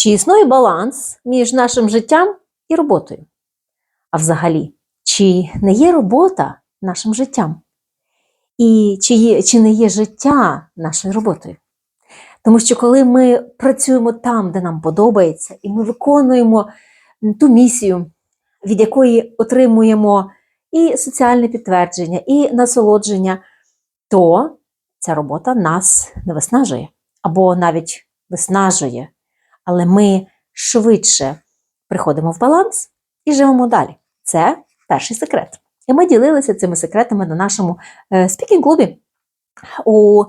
Чи існує баланс між нашим життям і роботою? А взагалі, чи не є робота нашим життям? І чи, є, чи не є життя нашою роботою? Тому що коли ми працюємо там, де нам подобається, і ми виконуємо ту місію, від якої отримуємо і соціальне підтвердження, і насолодження, то ця робота нас не виснажує або навіть виснажує. Але ми швидше приходимо в баланс і живемо далі. Це перший секрет. І ми ділилися цими секретами на нашому спікінг-клубі у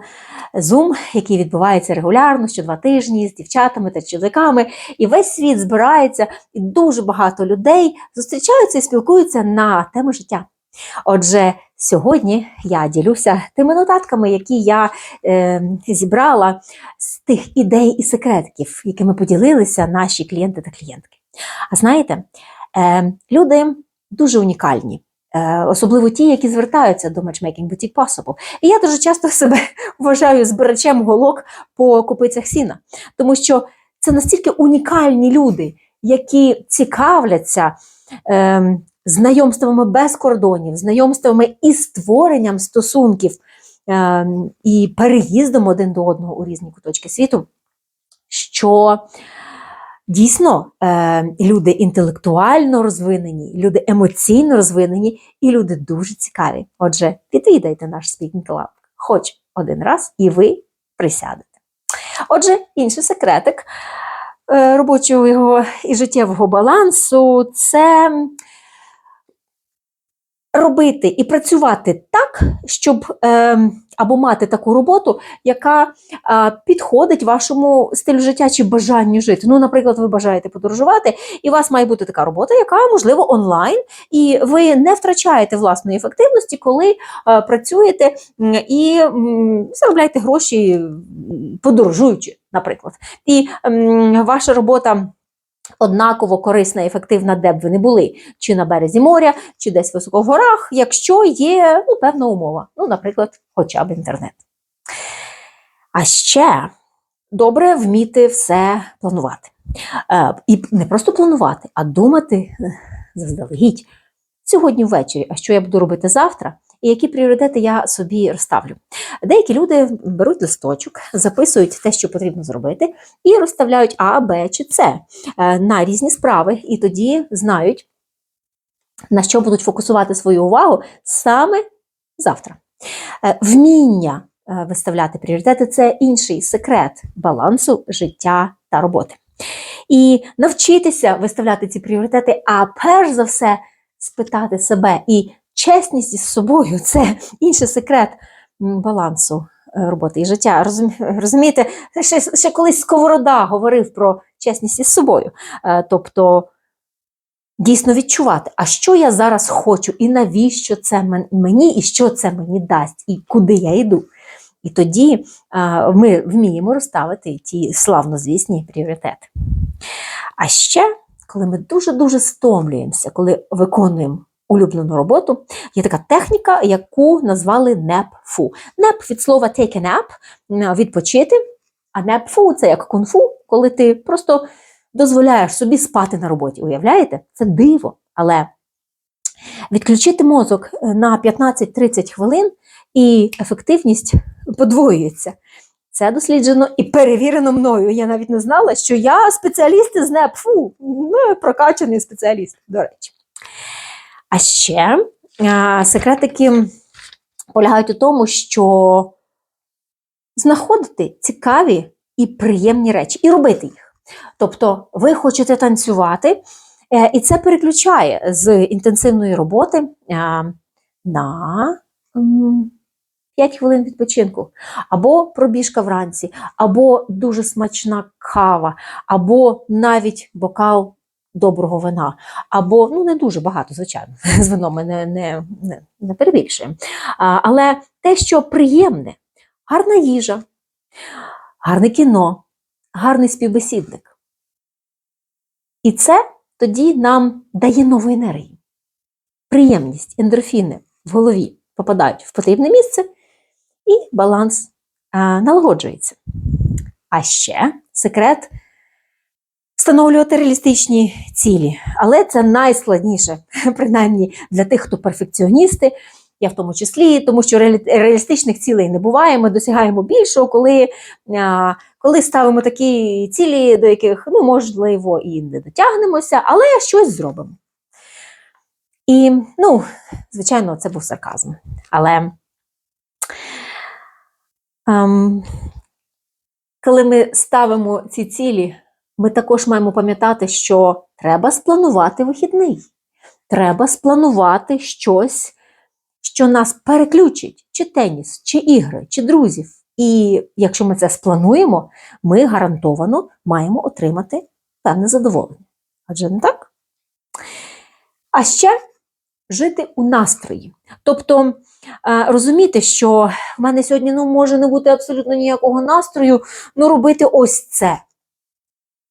Zoom, який відбувається регулярно, що два тижні з дівчатами та чоловіками. І весь світ збирається, і дуже багато людей зустрічаються і спілкуються на теми життя. Отже, сьогодні я ділюся тими нотатками, які я е, зібрала з тих ідей і секретиків, якими поділилися наші клієнти та клієнтки. А знаєте, е, люди дуже унікальні. Е, Особливо ті, які звертаються до Matchmaking Boutique Possible. І я дуже часто себе вважаю збирачем голок по купицях сіна, тому що це настільки унікальні люди, які цікавляться е, знайомствами без кордонів, знайомствами і створенням стосунків е, і переїздом один до одного у різні куточки світу, що дійсно е, люди інтелектуально розвинені, люди емоційно розвинені і люди дуже цікаві. Отже, відвідайте наш Speaking Club хоч один раз, і ви присядете. Отже, інший секретик е, робочого його і життєвого балансу це робити і працювати так, щоб е, або мати таку роботу, яка е, підходить вашому стилю життя чи бажанню жити. Ну, наприклад, ви бажаєте подорожувати, і у вас має бути така робота, яка можливо онлайн, і ви не втрачаєте власної ефективності, коли е, працюєте і м, заробляєте гроші, подорожуючи, наприклад. І м, ваша робота однаково корисна і ефективна, де б ви не були, чи на березі моря, чи десь високо в горах, якщо є ну, певна умова, ну, наприклад, хоча б інтернет. А ще добре вміти все планувати. Е, і не просто планувати, а думати е, заздалегідь сьогодні ввечері, а що я буду робити завтра, і які пріоритети я собі розставлю. Деякі люди беруть листочок, записують те, що потрібно зробити, і розставляють А, Б чи С е, на різні справи, і тоді знають, на що будуть фокусувати свою увагу саме завтра. Е, Вміння е, виставляти пріоритети це інший секрет балансу життя та роботи. І навчитися виставляти ці пріоритети, а перш за все спитати себе і чесність із собою це інший секрет балансу е, роботи і життя. Розумієте, ще, ще колись Сковорода говорив про чесність із собою. Е, Тобто дійсно відчувати, а що я зараз хочу, і навіщо це мені, і що це мені дасть, і куди я йду. І тоді е, ми вміємо розставити ті славнозвісні пріоритети. А ще, коли ми дуже-дуже стомлюємося, коли виконуємо улюблену роботу, є така техніка, яку назвали неп-фу. Неп від слова take a nap, відпочити, а неп-фу це як кунг-фу, коли ти просто дозволяєш собі спати на роботі. Уявляєте? Це диво. Але відключити мозок е, на 15-30 хвилин і ефективність подвоюється. Це досліджено і перевірено мною. Я навіть не знала, що я спеціаліст із НЕПФУ. Ну, прокачаний спеціаліст, до речі. А ще секретики полягають у тому, що знаходити цікаві і приємні речі, і робити їх. Тобто, ви хочете танцювати, е, і це переключає з інтенсивної роботи на м, 5 хвилин відпочинку, або пробіжка вранці, або дуже смачна кава, або навіть бокал доброго вина, або ну не дуже багато, звичайно, з вином ми не, не, не, не перебільшуємо. Але те, що приємне, гарна їжа, гарне кіно, гарний співбесідник. І це тоді нам дає нову енергію. Приємність, ендорфіни в голові попадають в потрібне місце, і баланс а, налагоджується. А ще секрет Встановлювати реалістичні цілі, але це найскладніше, принаймні для тих, хто перфекціоністи, я в тому числі, тому що реалістичних цілей не буває. Ми досягаємо більшого, коли, коли ставимо такі цілі, до яких ну, можливо і не дотягнемося, але щось зробимо. І, ну, звичайно, це був сарказм. Але ем, коли ми ставимо ці цілі, ми також маємо пам'ятати, що треба спланувати вихідний. Треба спланувати щось, що нас переключить, чи теніс, чи ігри, чи друзів. І якщо ми це сплануємо, ми гарантовано маємо отримати певне задоволення. Адже не так? А ще жити у настрої. Тобто е, розуміти, що в мене сьогодні ну, може не бути абсолютно ніякого настрою, ну робити ось це.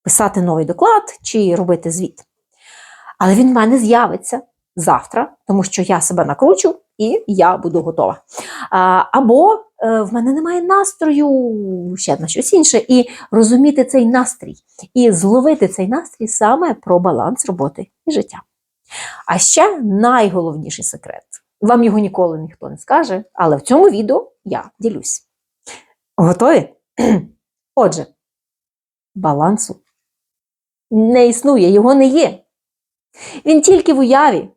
Писати новий доклад чи робити звіт. Але він в мене з'явиться завтра, тому що я себе накручу і я буду готова. Або е, в мене немає настрою ще на щось інше, і розуміти цей настрій, і зловити цей настрій саме про баланс роботи і життя. А ще найголовніший секрет. Вам його ніколи ніхто не скаже, але в цьому відео я ділюсь. Готові? Отже, балансу не існує, його не є. Він тільки в уяві.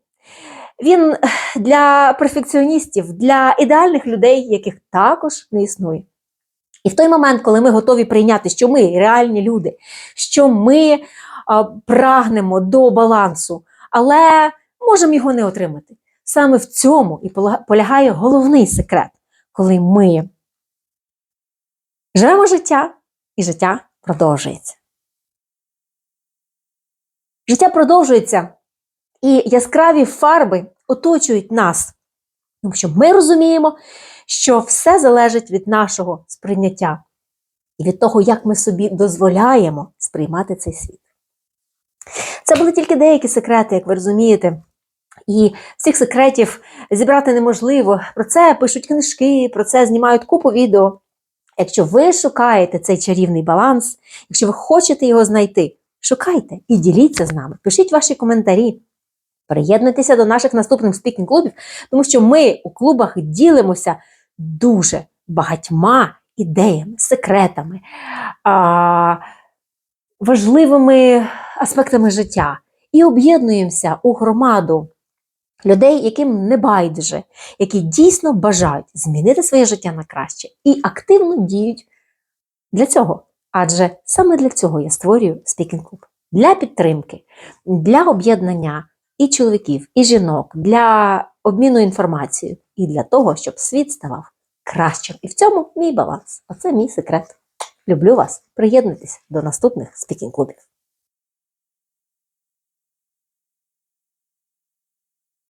Він для перфекціоністів, для ідеальних людей, яких також не існує. І в той момент, коли ми готові прийняти, що ми реальні люди, що ми а, прагнемо до балансу, але можемо його не отримати. Саме в цьому і полягає головний секрет, коли ми живемо життя, і життя продовжується. Життя продовжується, і яскраві фарби оточують нас, тому що ми розуміємо, що все залежить від нашого сприйняття і від того, як ми собі дозволяємо сприймати цей світ. Це були тільки деякі секрети, як ви розумієте. І цих секретів зібрати неможливо. Про це пишуть книжки, про це знімають купу відео. Якщо ви шукаєте цей чарівний баланс, якщо ви хочете його знайти, шукайте і діліться з нами. Пишіть ваші коментарі. Приєднуйтеся до наших наступних спікінг-клубів, тому що ми у клубах ділимося дуже багатьма ідеями, секретами, важливими аспектами життя і об'єднуємося у громаду людей, яким не байдуже, які дійсно бажають змінити своє життя на краще і активно діють для цього. Адже саме для цього я створюю Speaking клуб для підтримки, для об'єднання і чоловіків, і жінок, для обміну інформацією, і для того, щоб світ ставав кращим. І в цьому мій баланс. Оце мій секрет. Люблю вас. Приєднуйтесь до наступних спікінг клубів.